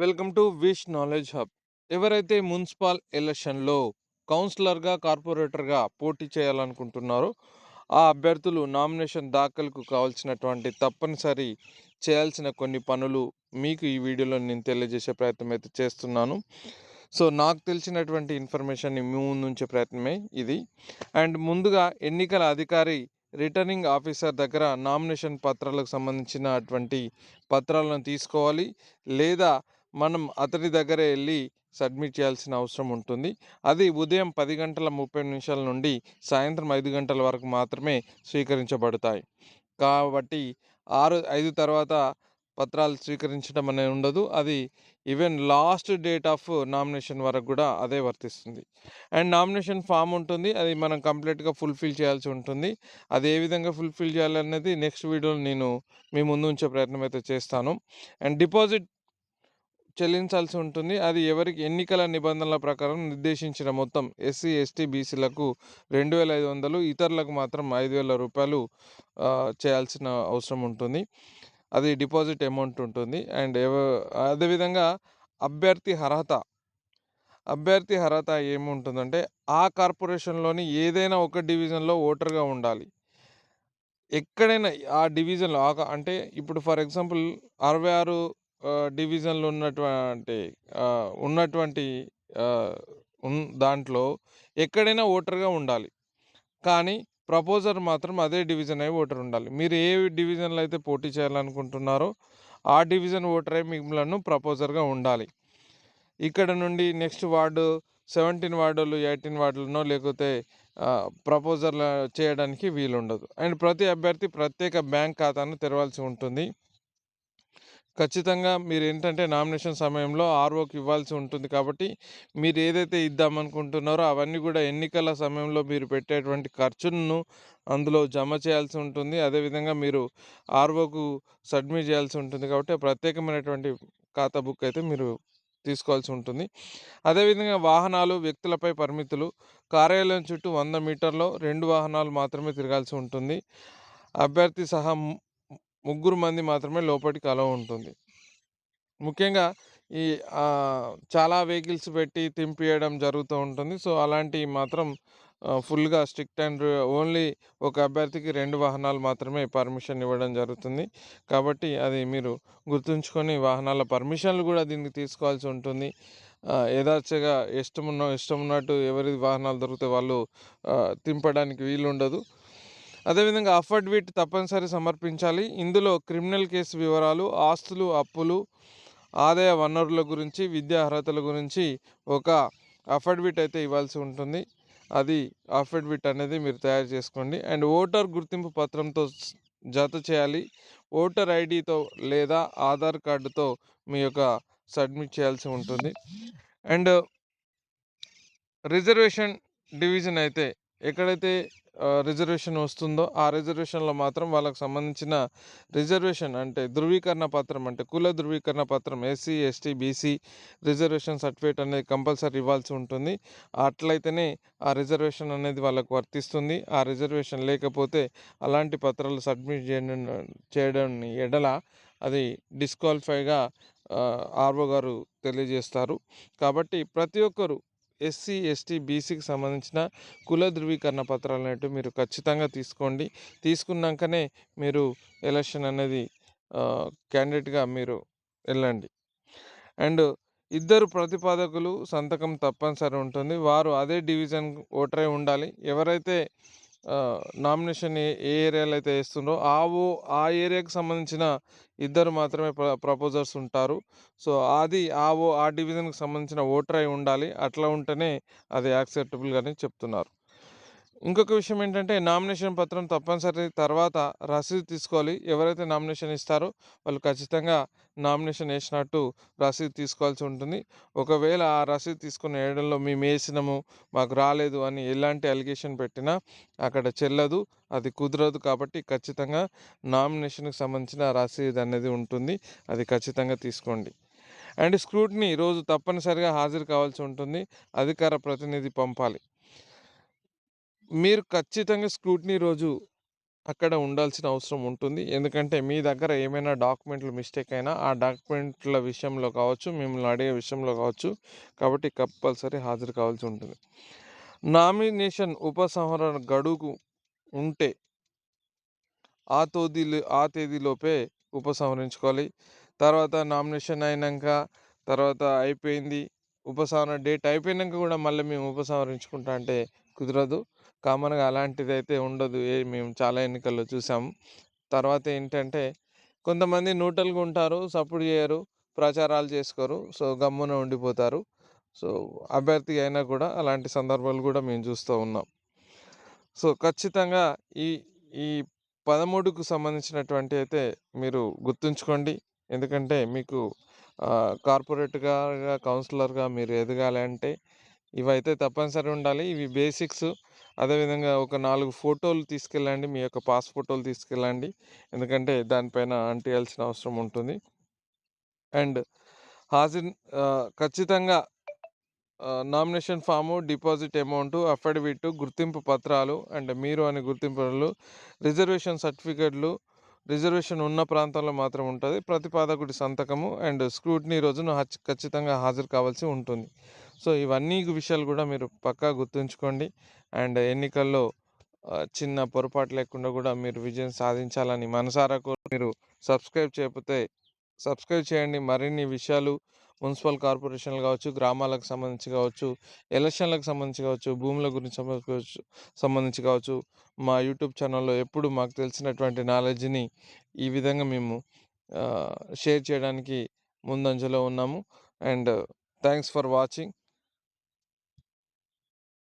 Welcome to wish knowledge hub. ఎవరైతే municipal ఎలక్షన్లో కౌన్సిలర్గా కార్పొరేటర్గా పోటీ చేయాలనుకుంటున్నారో ఆ అభ్యర్థులు నామినేషన్ దాఖలకు కావాల్సినటువంటి తప్పనిసరి చేయాల్సిన కొన్ని పనులు మీకు ఈ వీడియోలో నేను తెలియజేసే ప్రయత్నం అయితే చేస్తున్నాను. సో నాకు తెలిసినటువంటి ఇన్ఫర్మేషన్ని మీ ముందుంచే ప్రయత్నమే ఇది. అండ్ ముందుగా ఎన్నికల అధికారి రిటర్నింగ్ ఆఫీసర్ దగ్గర నామినేషన్ పత్రాలకు సంబంధించినటువంటి పత్రాలను తీసుకోవాలి. లేదా మనం అతడి దగ్గరే వెళ్ళి సబ్మిట్ చేయాల్సిన అవసరం ఉంటుంది. అది ఉదయం పది గంటల ముప్పై నిమిషాల నుండి సాయంత్రం ఐదు గంటల వరకు మాత్రమే స్వీకరించబడతాయి. కాబట్టి ఆరు ఐదు తర్వాత పత్రాలు స్వీకరించడం అనేది ఉండదు. అది even last date of nomination వరకు కూడా అదే వర్తిస్తుంది. అండ్ నామినేషన్ ఫామ్ ఉంటుంది. అది మనం కంప్లీట్గా ఫుల్ఫిల్ చేయాల్సి ఉంటుంది. అది ఏ విధంగా ఫుల్ఫిల్ చేయాలనేది నెక్స్ట్ వీడియోలో నేను మీ ముందు ఉంచే ప్రయత్నం అయితే చేస్తాను. అండ్ డిపాజిట్ చెల్లించాల్సి ఉంటుంది. అది ఎవరికి ఎన్నికల నిబంధనల ప్రకారం నిర్దేశించిన మొత్తం ఎస్సీ ఎస్టీ బీసీలకు రెండు వేల ఐదు వందలు ఇతరులకు మాత్రం ఐదు వేల రూపాయలు చేయాల్సిన అవసరం ఉంటుంది. అది డిపాజిట్ అమౌంట్ ఉంటుంది. అండ్ ఎవ అదేవిధంగా అభ్యర్థి అర్హత. అభ్యర్థి అర్హత ఏముంటుందంటే ఆ కార్పొరేషన్లోని ఏదైనా ఒక డివిజన్లో ఓటర్గా ఉండాలి. ఎక్కడైనా ఆ డివిజన్లో అంటే ఇప్పుడు ఫర్ ఎగ్జాంపుల్ అరవై ఆరు డివిజన్లు ఉన్నటువంటి ఉన్నటువంటి దాంట్లో ఎక్కడైనా ఓటర్గా ఉండాలి. కానీ ప్రపోజర్ మాత్రం అదే డివిజన్ అయి ఓటర్ ఉండాలి. మీరు ఏ డివిజన్లో అయితే పోటీ చేయాలనుకుంటున్నారో ఆ డివిజన్ ఓటర్ అయి మిమ్మల్ని ప్రపోజర్గా ఉండాలి. ఇక్కడ నుండి నెక్స్ట్ వార్డు సెవెంటీన్ వార్డులు ఎయిటీన్ వార్డులనో లేకపోతే ప్రపోజర్లు చేయడానికి వీలుండదు. అండ్ ప్రతి అభ్యర్థి ప్రత్యేక బ్యాంక్ ఖాతాను తెరవాల్సి ఉంటుంది. ఖచ్చితంగా మీరు ఏంటంటే నామినేషన్ సమయంలో ఆర్ఓకి ఇవ్వాల్సి ఉంటుంది కాబట్టి మీరు ఏదైతే ఇద్దామనుకుంటున్నారో అవన్నీ కూడా ఎన్నికల సమయంలో మీరు పెట్టేటువంటి ఖర్చును అందులో జమ చేయాల్సి ఉంటుంది. అదేవిధంగా మీరు ఆర్ఓకు సబ్మిట్ చేయాల్సి ఉంటుంది కాబట్టి ప్రత్యేకమైనటువంటి ఖాతా బుక్ అయితే మీరు తీసుకోవాల్సి ఉంటుంది. అదేవిధంగా వాహనాలు వ్యక్తులపై పరిమితులు కార్యాలయం చుట్టూ వంద మీటర్లో రెండు వాహనాలు మాత్రమే తిరగాల్సి ఉంటుంది. అభ్యర్థి సహా ముగ్గురు మంది మాత్రమే లోపలికి అలో ఉంటుంది. ముఖ్యంగా ఈ చాలా వెహికల్స్ పెట్టి తింపియడం జరుగుతూ ఉంటుంది. సో అలాంటివి మాత్రం ఫుల్గా స్ట్రిక్ట్ అండ్ ఓన్లీ ఒక అభ్యర్థికి రెండు వాహనాలు మాత్రమే పర్మిషన్ ఇవ్వడం జరుగుతుంది. కాబట్టి అది మీరు గుర్తుంచుకొని వాహనాల పర్మిషన్లు కూడా దీనికి తీసుకోవాల్సి ఉంటుంది. యథార్చగా ఇష్టం ఉన్న ఇష్టం ఉన్నట్టు ఎవరి వాహనాలు దొరికితే వాళ్ళు తింపడానికి వీలు ఉండదు అదేవిధంగా అఫిడవిట్ తప్పనిసరి సమర్పించాలి. ఇందులో క్రిమినల్ కేసు వివరాలు ఆస్తులు అప్పులు ఆదాయ వనరుల గురించి విద్యా అర్హతల గురించి ఒక అఫర్డ్విట్ అయితే ఇవ్వాల్సి ఉంటుంది. అది అఫర్డ్విట్ అనేది మీరు తయారు చేసుకోండి. అండ్ ఓటర్ గుర్తింపు పత్రంతో జత చేయాలి. ఓటర్ ఐడితో లేదా ఆధార్ కార్డుతో మీ యొక్క సబ్మిట్ చేయాల్సి ఉంటుంది. అండ్ రిజర్వేషన్ డివిజన్ అయితే ఎక్కడైతే రిజర్వేషన్ వస్తుందో ఆ రిజర్వేషన్లో మాత్రం వాళ్ళకు సంబంధించిన రిజర్వేషన్ అంటే ధృవీకరణ పత్రం అంటే కుల ధృవీకరణ పత్రం SC ST BC reservation certificate అనేది కంపల్సరీ ఇవ్వాల్సి ఉంటుంది. అట్లయితేనే ఆ రిజర్వేషన్ అనేది వాళ్ళకు వర్తిస్తుంది. ఆ రిజర్వేషన్ లేకపోతే అలాంటి పత్రాలు సబ్మిట్ చేయడం చేయడం ఎడల అది డిస్క్వాలిఫైగా ఆర్ఓ గారు తెలియజేస్తారు. కాబట్టి ప్రతి ఒక్కరు ఎస్సీ ఎస్టీ బీసీకి సంబంధించిన కుల ధృవీకరణ పత్రాలు అనేవి మీరు ఖచ్చితంగా తీసుకోండి. తీసుకున్నాకనే మీరు ఎలక్షన్ అనేది క్యాండిడేట్గా మీరు వెళ్ళండి. అండ్ ఇద్దరు ప్రతిపాదకులు సంతకం తప్పనిసరి ఉంటుంది. వారు అదే డివిజన్ ఓటరే ఉండాలి. ఎవరైతే నామినేషన్ ఏ ఏరియాలో అయితే వేస్తుండో ఆ ఓ ఆ ఏరియాకి సంబంధించిన ఇద్దరు మాత్రమే ప్ర ప్రపోజర్స్ ఉంటారు. సో అది ఆ ఓ ఆ డివిజన్కి సంబంధించిన ఓటర్ అయి ఉండాలి. అట్లా ఉంటేనే అది యాక్సెప్టబుల్గానే చెప్తున్నారు. ఇంకొక విషయం ఏంటంటే నామినేషన్ పత్రం తప్పనిసరి తర్వాత రసీదు తీసుకోవాలి. ఎవరైతే నామినేషన్ ఇస్తారో వాళ్ళు ఖచ్చితంగా నామినేషన్ వేసినట్టు రసీదు తీసుకోవాల్సి ఉంటుంది. ఒకవేళ ఆ రసీదు తీసుకున్న ఏడంలో మేము వేసినాము మాకు రాలేదు అని ఎలాంటి అలిగేషన్ పెట్టినా అక్కడ చెల్లదు అది కుదరదు కాబట్టి ఖచ్చితంగా నామినేషన్కి సంబంధించిన రసీదు అనేది ఉంటుంది. అది ఖచ్చితంగా తీసుకోండి. అండ్ స్క్రూట్ని రోజు తప్పనిసరిగా హాజరు కావాల్సి ఉంటుంది. అధికార ప్రతినిధి పంపాలి. మీరు ఖచ్చితంగా స్క్రూటినీ రోజు అక్కడ ఉండాల్సిన అవసరం ఉంటుంది. ఎందుకంటే మీ దగ్గర ఏమైనా డాక్యుమెంట్లు మిస్టేక్ అయినా ఆ డాక్యుమెంట్ల విషయంలో కావచ్చు మిమ్మల్ని అడిగే విషయంలో కావచ్చు కాబట్టి కంపల్సరీ హాజరు కావాల్సి ఉంటుంది. నామినేషన్ ఉపసంహరణ గడువు ఉంటే ఆ తేదీ ఆ తేదీలోపే ఉపసంహరించుకోవాలి. తర్వాత నామినేషన్ అయినాక తర్వాత అయిపోయింది. ఉపసంహరణ డేట్ అయిపోయినాక కూడా మళ్ళీ మేము ఉపసంహరించుకుంటా అంటే కుదరదు. కామన్గా అలాంటిది అయితే ఉండదు. ఏ మేము చాలా ఎన్నికల్లో చూసాము తర్వాత ఏంటంటే కొంతమంది న్యూట్రల్గా ఉంటారు సపోర్ట్ చేయరు ప్రచారాలు చేసుకోరు సో గమ్మున ఉండిపోతారు. సో అభ్యర్థి అయినా కూడా అలాంటి సందర్భాలు కూడా మేము చూస్తూ ఉన్నాం. సో ఖచ్చితంగా ఈ ఈ పదమూడుకు సంబంధించినటువంటి అయితే మీరు గుర్తుంచుకోండి. ఎందుకంటే మీకు కార్పొరేట్గా కౌన్సిలర్గా మీరు ఎదగాలి అంటే ఇవైతే తప్పనిసరి ఉండాలి. ఇవి బేసిక్స్. అదేవిధంగా ఒక నాలుగు ఫోటోలు తీసుకెళ్ళండి. మీ యొక్క పాస్ ఫోటోలు తీసుకెళ్ళండి. ఎందుకంటే దానిపైన అంటియాల్సిన అవసరం ఉంటుంది. అండ్ హాజరు ఖచ్చితంగా nomination form deposit amount affidavit గుర్తింపు పత్రాలు అండ్ మీరు అనే గుర్తింపులు రిజర్వేషన్ సర్టిఫికెట్లు రిజర్వేషన్ ఉన్న ప్రాంతంలో మాత్రం ఉంటుంది. ప్రతిపాదకుడి సంతకము అండ్ స్క్రూటినీ రోజున ఖచ్చితంగా హాజరు కావాల్సి ఉంటుంది. సో ఇవన్నీ విషయాలు కూడా మీరు పక్కా గుర్తుంచుకోండి. అండ్ ఎన్నికల్లో చిన్న పొరపాటు లేకుండా కూడా మీరు విజయం సాధించాలని మనసారా మీరు సబ్స్క్రైబ్ చేయకపోతే సబ్స్క్రైబ్ చేయండి. మరిన్ని విషయాలు మున్సిపల్ కార్పొరేషన్లు కావచ్చు గ్రామాలకు సంబంధించి కావచ్చు ఎలక్షన్లకు సంబంధించి కావచ్చు భూముల గురించి సంబంధించి సంబంధించి కావచ్చు మా యూట్యూబ్ ఛానల్లో ఎప్పుడు మాకు తెలిసినటువంటి నాలెడ్జ్ని ఈ విధంగా మేము షేర్ చేయడానికి ముందంజలో ఉన్నాము. And thanks for watching.